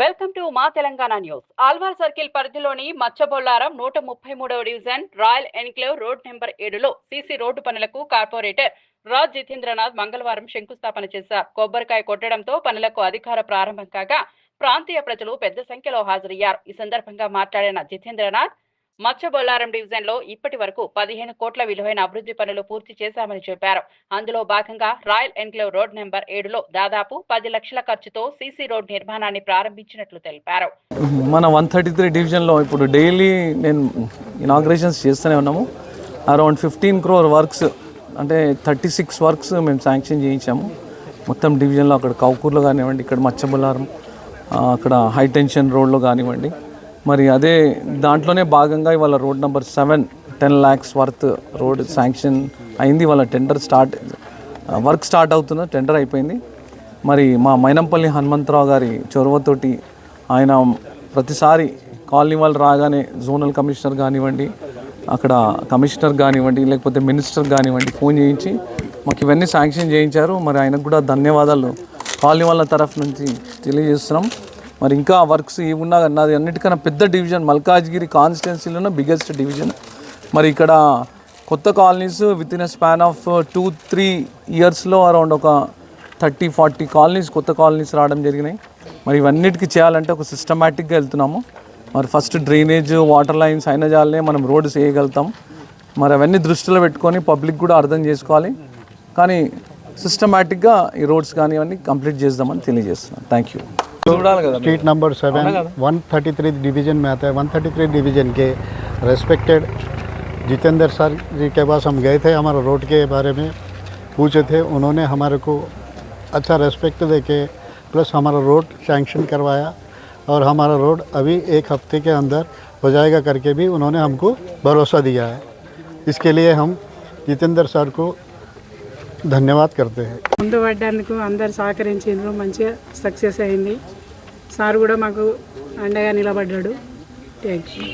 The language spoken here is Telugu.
వెల్కమ్ టు మా తెలంగాణ న్యూస్. ఆల్వార్ సర్కిల్ పరిధిలోని మచ్చబొల్లారం నూట ముప్పై మూడవ division royal enclave road number ఏడులో సీసీ రోడ్డు పనులకు కార్పొరేటర్ రాజ్ జితేంద్రనాథ్ మంగళవారం శంకుస్థాపన చేశారు. కొబ్బరికాయ కొట్టడంతో పనులకు అధికార ప్రారంభం కాగా ప్రాంతీయ ప్రజలు పెద్ద సంఖ్యలో హాజరయ్యారు. ఈ సందర్భంగా మాట్లాడిన జితేంద్రనాథ్ మచ్చబొల్లారం డివిజన్లో ఇప్పటి వరకు పదిహేను కోట్ల విలువైన అభివృద్ధి పనులు పూర్తి చేశామని చెప్పారు. అందులో భాగంగా రాయల్ ఎన్క్లేవ్ రోడ్ నెంబర్ ఏడులో దాదాపు పది లక్షల ఖర్చుతో సీసీ రోడ్ నిర్మాణాన్ని ప్రారంభించినట్లు తెలిపారు. మన వన్ థర్టీ త్రీ డివిజన్లో ఇప్పుడు డైలీ నేను ఇనాగ్రేషన్స్ చేస్తూనే ఉన్నాము. అరౌండ్ ఫిఫ్టీన్ క్రోర్ వర్క్స్ అంటే థర్టీ సిక్స్ వర్క్స్ మేము శాంక్షన్ చేయించాము. మొత్తం డివిజన్లో అక్కడ కౌకూర్లో కానివ్వండి ఇక్కడ మత్స్యబొల్లారం అక్కడ హైటెన్షన్ రోడ్లో కానివ్వండి మరి అదే దాంట్లోనే భాగంగా ఇవాళ road number seven ten lakhs worth road sanction అయింది. వాళ్ళ టెండర్ స్టార్ట్ వర్క్ స్టార్ట్ అవుతుంది టెండర్ అయిపోయింది. మరి మా మైనంపల్లి హనుమంతరావు గారి చొరవతోటి ఆయన ప్రతిసారి కాలనీ వాళ్ళు రాగానే జోనల్ కమిషనర్ కానివ్వండి అక్కడ కమిషనర్ కానివ్వండి లేకపోతే మినిస్టర్ కానివ్వండి ఫోన్ చేయించి మాకు ఇవన్నీ శాంక్షన్ చేయించారు. మరి ఆయనకు కూడా ధన్యవాదాలు. కాలనీ వాళ్ళ తరఫు నుంచి తెలియజేస్తున్నాం. మరి ఇంకా వర్క్స్ ఏమున్నా నాది అన్నిటికన్నా పెద్ద డివిజన్ మల్కాజ్గిరి కాన్స్టిట్యున్సీలోనే బిగ్గెస్ట్ డివిజన్ మరి ఇక్కడ కొత్త colonies with in a span of two three ఇయర్స్లో అరౌండ్ ఒక థర్టీ ఫార్టీ కాలనీస్ కొత్త కాలనీస్ రావడం జరిగినాయి. మరి ఇవన్నిటికీ చేయాలంటే ఒక సిస్టమేటిక్గా వెళ్తున్నాము. మరి ఫస్ట్ డ్రైనేజ్ వాటర్ లైన్స్ అయిన జాలనే మనం రోడ్స్ వేయగలుగుతాం. మరి అవన్నీ దృష్టిలో పెట్టుకొని పబ్లిక్ కూడా అర్థం చేసుకోవాలి. కానీ సిస్టమేటిక్గా ఈ రోడ్స్ కానీ ఇవన్నీ కంప్లీట్ చేద్దామని తెలియజేస్తున్నాను. Thank you చూడాలి కదా street number seven one thirty three division में आता है वन थर्टी थ्री डिवीजन के रेस्पेक्टेड जितेंद्र सर जी के पास हम गए थे हमारे रोड के बारे में पूछे थे उन्होंने हमारे को अच्छा रेस्पेक्ट दे के प्लस हमारा रोड सैंक्शन करवाया और हमारा रोड अभी एक हफ्ते के अंदर हो जाएगा करके भी उन्होंने हमको भरोसा दिया है इसके लिए हम जितेंद्र सर को ధన్యవాద్ ముందు పడ్డానికి అందరు సహకరించారు మంచిగా సక్సెస్ అయింది. సార్ కూడా మాకు అండగా నిలబడ్డాడు. Thank you